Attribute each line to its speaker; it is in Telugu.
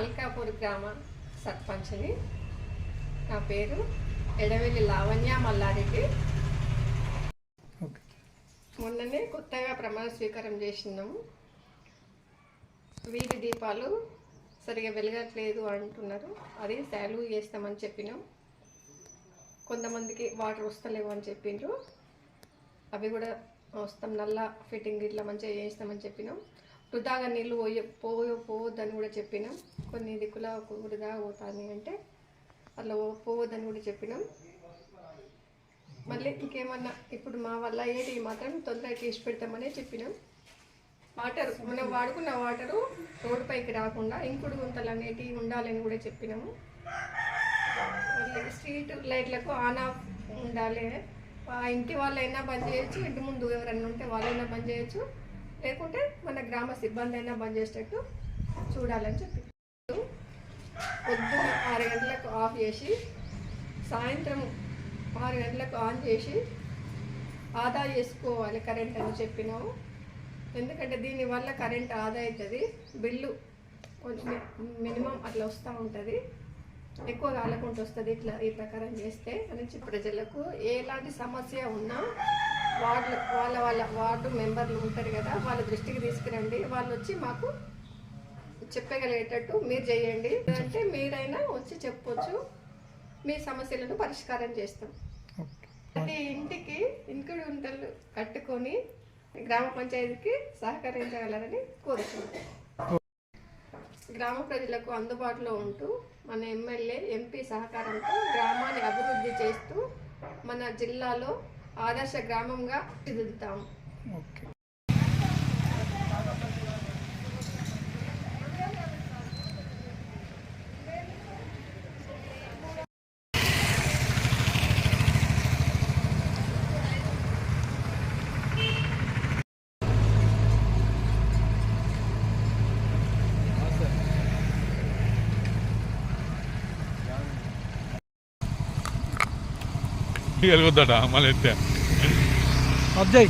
Speaker 1: మల్కాపూర్ గ్రామ సర్పంచ్ని. నా పేరు ఎడవెల్లి లావణ్య మల్లారెడ్డి. మొన్ననే కొత్తగా ప్రమాణ స్వీకారం చేసినాము వీధి దీపాలు సరిగా వెలగట్లేదు అంటున్నారు. అది శాలువ్ చేస్తామని చెప్పినాం. కొంతమందికి వాటర్ వస్తలేవు అని చెప్పిండ్రు. అవి కూడా వస్తాం నల్ల ఫిట్టింగ్ ఇట్లా మంచిగా చేస్తామని చెప్పినాం. వృధాగా నీళ్ళు పోయ పోయో పోవద్దని కూడా చెప్పినాం. కొన్ని దిక్కుల వృధా పోతాయి అంటే అట్లా పోవద్దని కూడా చెప్పినాం. మళ్ళీ ఇంకేమన్నా ఇప్పుడు మా వల్ల ఏది మాత్రం తొందరగా తీసి పెడతామనే చెప్పినాం. వాటర్ మనం వాడుకున్న వాటరు రోడ్డు పైకి రాకుండా ఇంకుడు గుంతలు అనేటివి ఉండాలని కూడా చెప్పినాము మళ్ళీ స్ట్రీట్ లైట్లకు ఆన్ ఆఫ్ ఉండాలి. ఇంటి వాళ్ళైనా బంద్ చేయొచ్చు ఇంటి ముందు ఎవరైనా ఉంటే వాళ్ళైనా బంద్ చేయొచ్చు. లేకుంటే మన గ్రామ సిబ్బంది అయినా బంద్ చేసేటట్టు చూడాలని చెప్పి. పొద్దున్న ఆరు గంటలకు ఆఫ్ చేసి సాయంత్రం ఆరు గంటలకు ఆన్ చేసి ఆదా చేసుకోవాలి కరెంట్ అని చెప్పినాము. ఎందుకంటే దీనివల్ల కరెంట్ ఆదా అవుతుంది బిల్లు కొంచెం మినిమం అట్లా వస్తూ ఉంటుంది. ఎక్కువ కాలకుండా వస్తుంది ఇట్లా ఈ ప్రకారం చేస్తే అని ప్రజలకు ఎలాంటి సమస్య ఉన్నా వార్డు వాళ్ళ వాళ్ళ వార్డు మెంబర్లు ఉంటారు కదా వాళ్ళ దృష్టికి తీసుకురండి. వాళ్ళు వచ్చి మాకు చెప్పగలిగేటట్టు మీరు చేయండి. అంటే మీరైనా వచ్చి చెప్పొచ్చు. మీ సమస్యలను పరిష్కారం చేస్తాం. ప్రతి ఇంటికి ఇంకుడు గుంటలు కట్టుకొని గ్రామ పంచాయతీకి సహకరించగలరని కోరుతున్నాం గ్రామ ప్రజలకు అందుబాటులో ఉంటూ మన ఎమ్మెల్యే ఎంపీ సహకారంతో గ్రామాన్ని అభివృద్ధి చేస్తూ మన జిల్లాలో ఆదర్శ గ్రామంగా ఎదుగుతాము
Speaker 2: ఓకే.
Speaker 3: వెలుగుద్దట మళ్ళీ ఎత్తే
Speaker 2: అబ్జయ్.